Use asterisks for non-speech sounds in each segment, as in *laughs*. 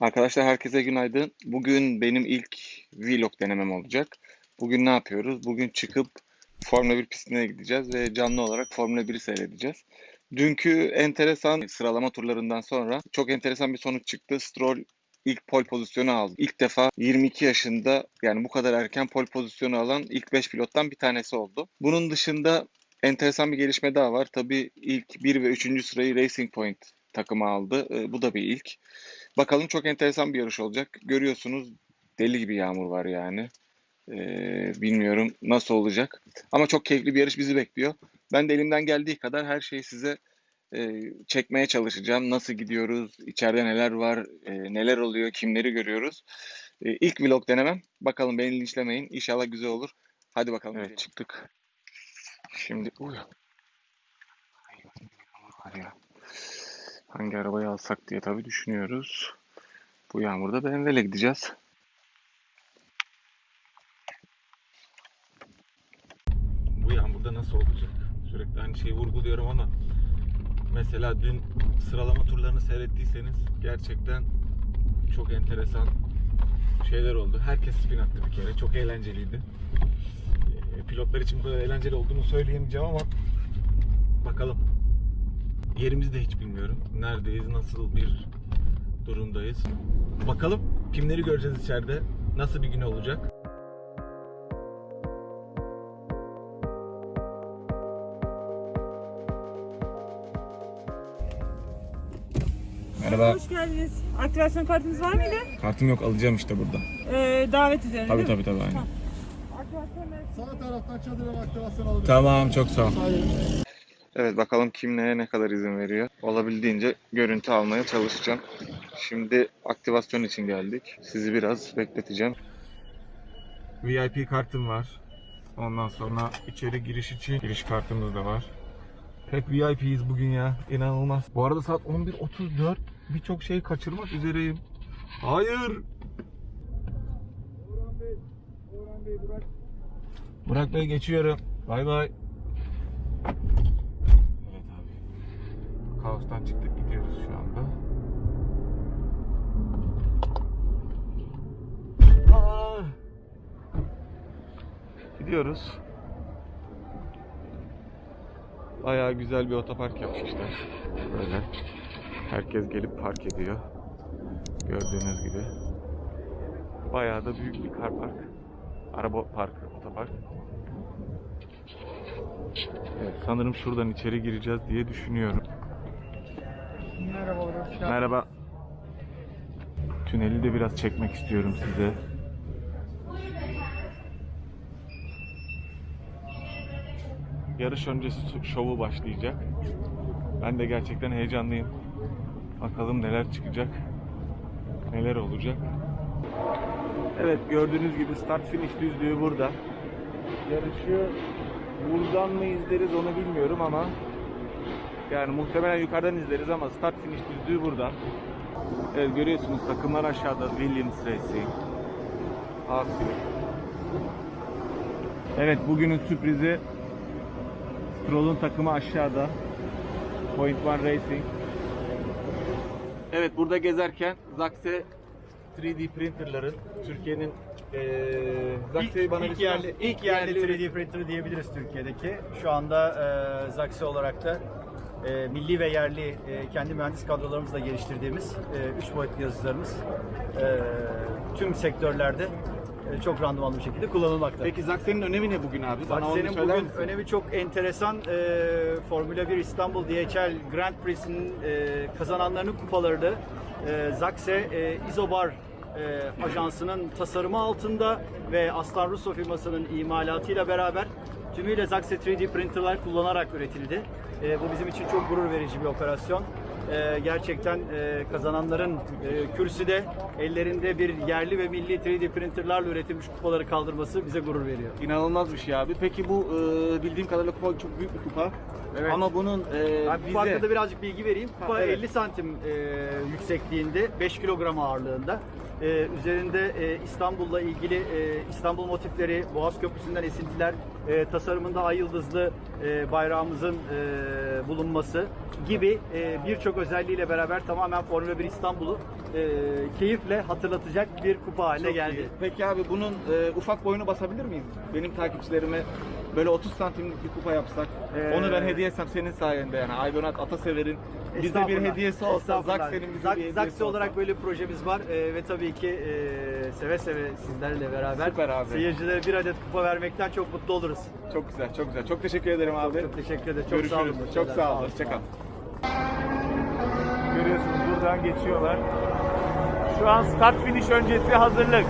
Arkadaşlar herkese günaydın. Bugün benim ilk vlog denemem olacak. Bugün ne yapıyoruz? Bugün çıkıp Formula 1 pistine gideceğiz ve canlı olarak Formula 1'i seyredeceğiz. Dünkü enteresan sıralama turlarından sonra çok enteresan bir sonuç çıktı. Stroll ilk pole pozisyonu aldı. İlk defa 22 yaşında yani bu kadar erken pole pozisyonu alan ilk 5 pilottan bir tanesi oldu. Bunun dışında enteresan bir gelişme daha var. Tabii ilk 1 ve 3. sırayı Racing Point takımı aldı. Ee, Bu da bir ilk. Bakalım çok enteresan bir yarış olacak. Görüyorsunuz deli gibi yağmur var yani. Ee, bilmiyorum nasıl olacak. Ama çok keyifli bir yarış bizi bekliyor. Ben de elimden geldiği kadar her şeyi size e, çekmeye çalışacağım. Nasıl gidiyoruz, içeride neler var, e, neler oluyor, kimleri görüyoruz. E, ilk vlog denemem. Bakalım beni linçlemeyin. İnşallah güzel olur. Hadi bakalım. Evet çıktık. Şimdi uy. Ay, yağmur var ya. Hangi arabayı alsak diye tabii düşünüyoruz. Bu yağmurda BMW'le gideceğiz. Bu yağmurda nasıl olacak? Sürekli aynı şeyi vurguluyorum ama mesela dün sıralama turlarını seyrettiyseniz gerçekten çok enteresan şeyler oldu. Herkes spin attı bir kere. Çok eğlenceliydi. Ee, Pilotlar için bu kadar eğlenceli olduğunu söyleyemeyeceğim ama bakalım. Yerimizi de hiç bilmiyorum. Neredeyiz, nasıl bir durumdayız. Bakalım kimleri göreceğiz içeride, nasıl bir gün olacak. Merhaba. Hoş geldiniz. Aktivasyon kartınız var mıydı? Kartım yok alacağım işte burada. Ee, davet üzerine Tabii değil mi? tabii tabii aynen. Sağ taraftan çadırın aktivasyon alabilir. Tamam çok sağ ol. Hayır. Evet bakalım kim neye ne kadar izin veriyor. Olabildiğince görüntü almaya çalışacağım. Şimdi aktivasyon için geldik. Sizi biraz bekleteceğim. VIP kartım var. Ondan sonra içeri giriş için giriş kartımız da var. Pek VIP'yiz bugün ya. İnanılmaz. Bu arada saat 11.34. Birçok şey kaçırmak üzereyim. Hayır. Burak Bey geçiyorum. Bay bay. Evet Kaostan çıktık gidiyoruz şu anda. Aa! Gidiyoruz. Bayağı güzel bir otopark yapmışlar. Böyle. Herkes gelip park ediyor. Gördüğünüz gibi. Bayağı da büyük bir kar park. Araba parkı, otopark. Evet, sanırım şuradan içeri gireceğiz diye düşünüyorum. Merhaba. Merhaba. Tüneli de biraz çekmek istiyorum size. Yarış öncesi şovu başlayacak. Ben de gerçekten heyecanlıyım. Bakalım neler çıkacak. Neler olacak. Evet gördüğünüz gibi start finish düzlüğü burada. Yarışı buradan mı izleriz onu bilmiyorum ama yani muhtemelen yukarıdan izleriz ama start finish düzlüğü burada. Evet görüyorsunuz takımlar aşağıda Williams Racing. Haas. Evet bugünün sürprizi Stroll'un takımı aşağıda. Point One Racing. Evet burada gezerken Zaxe 3D printerların Türkiye'nin eee Zaxe'yi bana ilk yerli, ilk yerli yerli 3D printer diyebiliriz Türkiye'deki. Şu anda e, Zaxi olarak da e, milli ve yerli e, kendi mühendis kadrolarımızla geliştirdiğimiz e, üç boyutlu yazıcılarımız e, tüm sektörlerde e, çok randımanlı bir şekilde kullanılmakta. Peki Zaxe'nin önemi ne bugün abi? Bana onu Zaxi'nin söyler bugün misin? önemi çok enteresan. E, Formula 1 İstanbul DHL Grand Prix'sinin e, kazananlarının kupalarını e, Zaxe e, Isobar e, ajansının tasarımı altında ve Aslan Russo firmasının imalatıyla beraber tümüyle Zaxe 3D printerlar kullanarak üretildi. E, bu bizim için çok gurur verici bir operasyon. E, gerçekten e, kazananların e, kürsüde ellerinde bir yerli ve milli 3D printerlarla üretilmiş kupaları kaldırması bize gurur veriyor. İnanılmaz bir şey abi. Peki bu e, bildiğim kadarıyla kupa çok büyük bir kupa. Evet. Ama bunun e, Abi bize hakkında birazcık bilgi vereyim. Kupa Ha, evet. 50 santim e, yüksekliğinde, 5 kilogram ağırlığında. E, üzerinde e, İstanbul'la ilgili e, İstanbul motifleri, Boğaz Köprüsü'nden esintiler, e, tasarımında ay yıldızlı e, bayrağımızın e, bulunması gibi e, birçok özelliğiyle beraber tamamen Formula 1 İstanbul'u e, keyifle hatırlatacak bir kupa haline Çok geldi. iyi. Peki abi bunun e, ufak boyunu basabilir miyiz? Benim takipçilerime böyle 30 santimlik bir kupa yapsak. Ee, onu ben hediye etsem senin sayende yani. Aybonat Atasever'in bize bir hediyesi olsa. Zakse'nin bize Zak- bir hediyesi Zakse olsa. olarak böyle bir projemiz var Ee, ve tabii ki e, seve seve sizlerle beraber Süper abi. seyircilere bir adet kupa vermekten çok mutlu oluruz. Çok güzel, çok güzel. Çok teşekkür ederim abi. Çok teşekkür ederim. Çok sağ olun. Görüşürüz. Çok sağ olun. Hoşçakal. Görüyorsunuz buradan geçiyorlar. Şu an start finish öncesi hazırlık.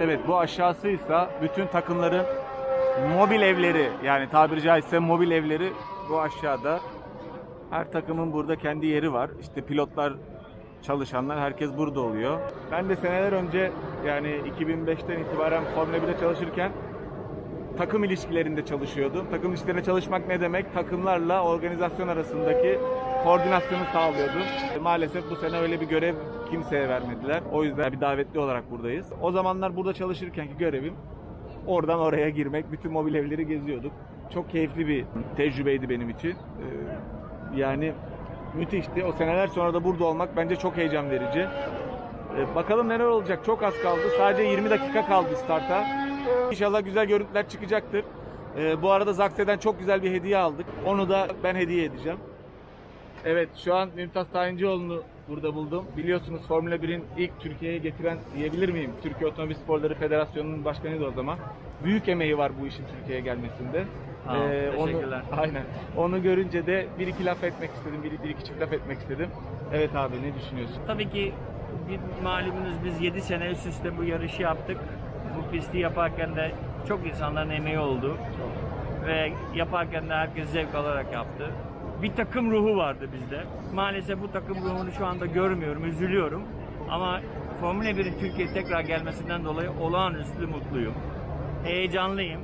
Evet bu aşağısıysa bütün takımların mobil evleri yani tabiri caizse mobil evleri bu aşağıda. Her takımın burada kendi yeri var. İşte pilotlar, çalışanlar herkes burada oluyor. Ben de seneler önce yani 2005'ten itibaren Formula 1'de çalışırken takım ilişkilerinde çalışıyordum. Takım ilişkilerinde çalışmak ne demek? Takımlarla organizasyon arasındaki koordinasyonu sağlıyordum. Maalesef bu sene öyle bir görev kimseye vermediler. O yüzden bir davetli olarak buradayız. O zamanlar burada çalışırkenki görevim oradan oraya girmek. Bütün mobil evleri geziyorduk. Çok keyifli bir tecrübeydi benim için. Ee, Yani müthişti. O seneler sonra da burada olmak bence çok heyecan verici. Ee, Bakalım neler olacak. Çok az kaldı. Sadece 20 dakika kaldı starta. İnşallah güzel görüntüler çıkacaktır. Ee, bu arada Zakse'den çok güzel bir hediye aldık. Onu da ben hediye edeceğim. Evet şu an Mümtaz Tayincioğlu'nu burada buldum. Biliyorsunuz Formula 1'in ilk Türkiye'ye getiren diyebilir miyim? Türkiye Otomobil Sporları Federasyonu'nun başkanıydı o zaman. Büyük emeği var bu işin Türkiye'ye gelmesinde. Ee, Sağ ol, onu, *laughs* aynen. Onu görünce de bir iki laf etmek istedim. Bir, bir iki çift laf etmek istedim. Evet abi ne düşünüyorsun? Tabii ki bir malumunuz biz 7 sene üst üste bu yarışı yaptık. Bu pisti yaparken de çok insanların emeği oldu. Ve yaparken de herkes zevk alarak yaptı. Bir takım ruhu vardı bizde. Maalesef bu takım ruhunu şu anda görmüyorum, üzülüyorum. Ama Formula 1'in Türkiye'ye tekrar gelmesinden dolayı olağanüstü mutluyum. Heyecanlıyım.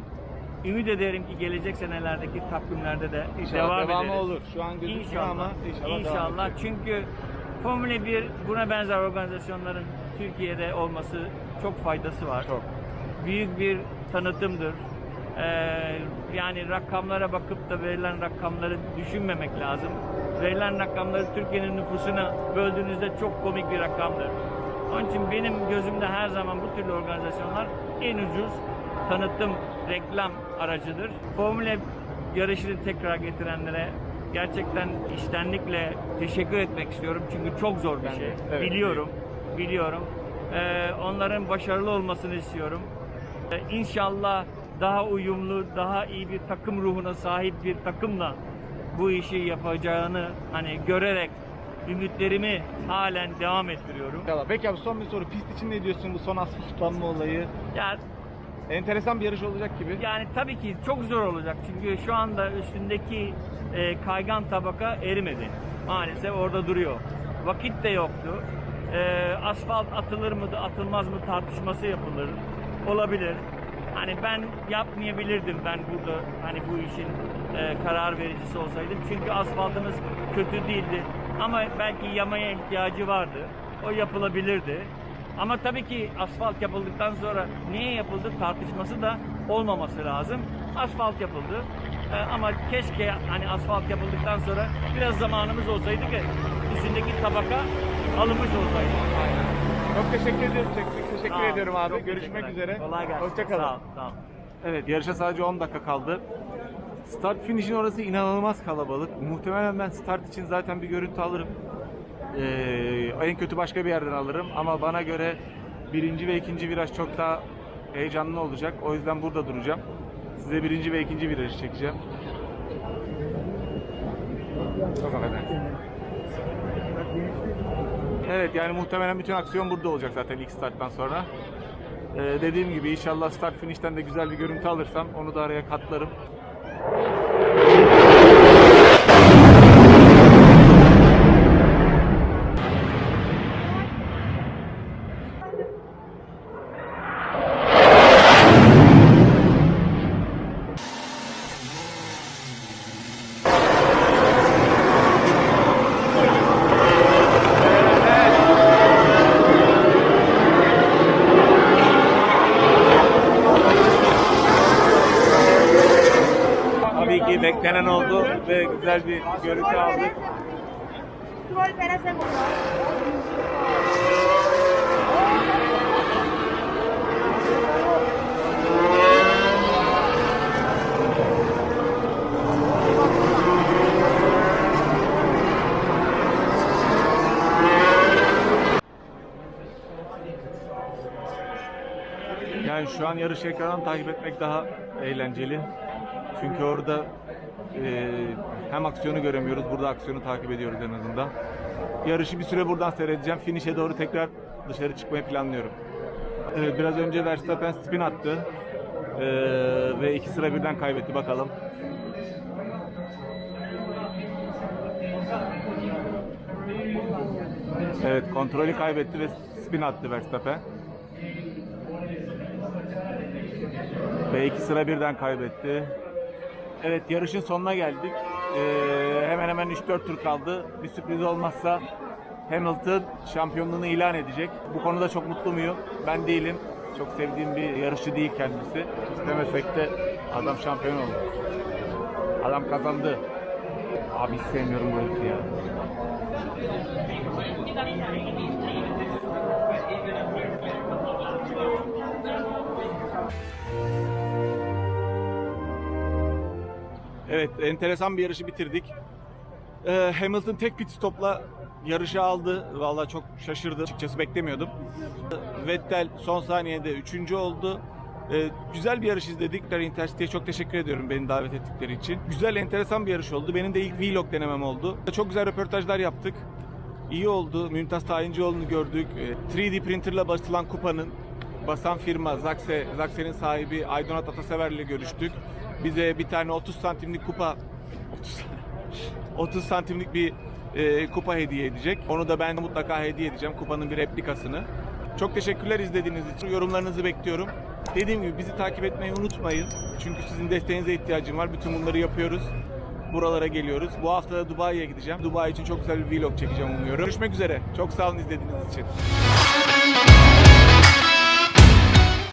Ümit ederim ki gelecek senelerdeki takvimlerde de İnşallah devam devamı ederiz. olur. Şu an gözükmüyor İnşallah. ama inşallah, devam İnşallah. edecek. Çünkü Formula 1 buna benzer organizasyonların Türkiye'de olması çok faydası var. Çok. Büyük bir tanıtımdır. Ee, yani rakamlara bakıp da verilen rakamları düşünmemek lazım. Verilen rakamları Türkiye'nin nüfusuna böldüğünüzde çok komik bir rakamdır. Onun için benim gözümde her zaman bu türlü organizasyonlar en ucuz tanıtım, reklam aracıdır. Formula yarışını tekrar getirenlere gerçekten iştenlikle teşekkür etmek istiyorum. Çünkü çok zor bir şey. evet. Biliyorum, biliyorum. Ee, onların başarılı olmasını istiyorum. Ee, İnşallah daha uyumlu, daha iyi bir takım ruhuna sahip bir takımla bu işi yapacağını hani görerek ümitlerimi halen devam ettiriyorum. İnşallah. Peki abi son bir soru. Pist için ne diyorsun bu son asfaltlanma olayı? Yani Enteresan bir yarış olacak gibi. Yani tabii ki çok zor olacak çünkü şu anda üstündeki e, kaygan tabaka erimedi. Maalesef orada duruyor. Vakit de yoktu. E, asfalt atılır mı atılmaz mı tartışması yapılır. Olabilir. Hani ben yapmayabilirdim ben burada hani bu işin e, karar vericisi olsaydım. Çünkü asfaltımız kötü değildi. Ama belki yamaya ihtiyacı vardı. O yapılabilirdi. Ama tabii ki asfalt yapıldıktan sonra niye yapıldı tartışması da olmaması lazım. Asfalt yapıldı. Ee, ama keşke hani asfalt yapıldıktan sonra biraz zamanımız olsaydı ki üstündeki tabaka alınmış olsaydı. Çok teşekkür ediyorum. Teşekkür Sağ ediyorum abi. Çok Görüşmek teşekkürler. üzere. Kolay gelsin. Hoşçakalın. Sağ ol. Sağ ol. Evet yarışa sadece 10 dakika kaldı. Start finish'in orası inanılmaz kalabalık. Muhtemelen ben start için zaten bir görüntü alırım. Ee, en kötü başka bir yerden alırım ama bana göre birinci ve ikinci viraj çok daha heyecanlı olacak. O yüzden burada duracağım. Size birinci ve ikinci virajı çekeceğim. Çok affedersiniz. Evet yani muhtemelen bütün aksiyon burada olacak zaten ilk starttan sonra. Ee, dediğim gibi inşallah start finish'ten de güzel bir görüntü alırsam onu da araya katlarım. Peki beklenen oldu ve güzel bir görüntü aldık. Yani şu an yarış ekranını takip etmek daha eğlenceli. Çünkü orada e, hem aksiyonu göremiyoruz, burada aksiyonu takip ediyoruz en azından. Yarışı bir süre buradan seyredeceğim. Finish'e doğru tekrar dışarı çıkmayı planlıyorum. Evet, biraz önce Verstappen spin attı. E, ve iki sıra birden kaybetti bakalım. Evet, kontrolü kaybetti ve spin attı Verstappen. Ve iki sıra birden kaybetti. Evet yarışın sonuna geldik. Ee, hemen hemen 3-4 tur kaldı. Bir sürpriz olmazsa Hamilton şampiyonluğunu ilan edecek. Bu konuda çok mutlu muyum? Ben değilim. Çok sevdiğim bir yarışçı değil kendisi. İstemesek de adam şampiyon oldu. Adam kazandı. Abi sevmiyorum bu herifi ya. Evet, enteresan bir yarışı bitirdik. Ee, Hamilton tek pit stopla yarışı aldı. Vallahi çok şaşırdım. Açıkçası beklemiyordum. Vettel son saniyede üçüncü oldu. Ee, güzel bir yarış izledik. Intercity'ye çok teşekkür ediyorum beni davet ettikleri için. Güzel, enteresan bir yarış oldu. Benim de ilk vlog denemem oldu. Çok güzel röportajlar yaptık. İyi oldu. Mümtaz Tayincioğlu'nu gördük. Ee, 3D printerla basılan kupanın basan firma Zakse, Zakse'nin sahibi Aydonat Atasever ile görüştük. Bize bir tane 30 santimlik kupa 30, 30 *laughs* santimlik bir e, kupa hediye edecek. Onu da ben mutlaka hediye edeceğim. Kupanın bir replikasını. Çok teşekkürler izlediğiniz için. Yorumlarınızı bekliyorum. Dediğim gibi bizi takip etmeyi unutmayın. Çünkü sizin desteğinize ihtiyacım var. Bütün bunları yapıyoruz. Buralara geliyoruz. Bu hafta da Dubai'ye gideceğim. Dubai için çok güzel bir vlog çekeceğim umuyorum. Görüşmek üzere. Çok sağ olun izlediğiniz için.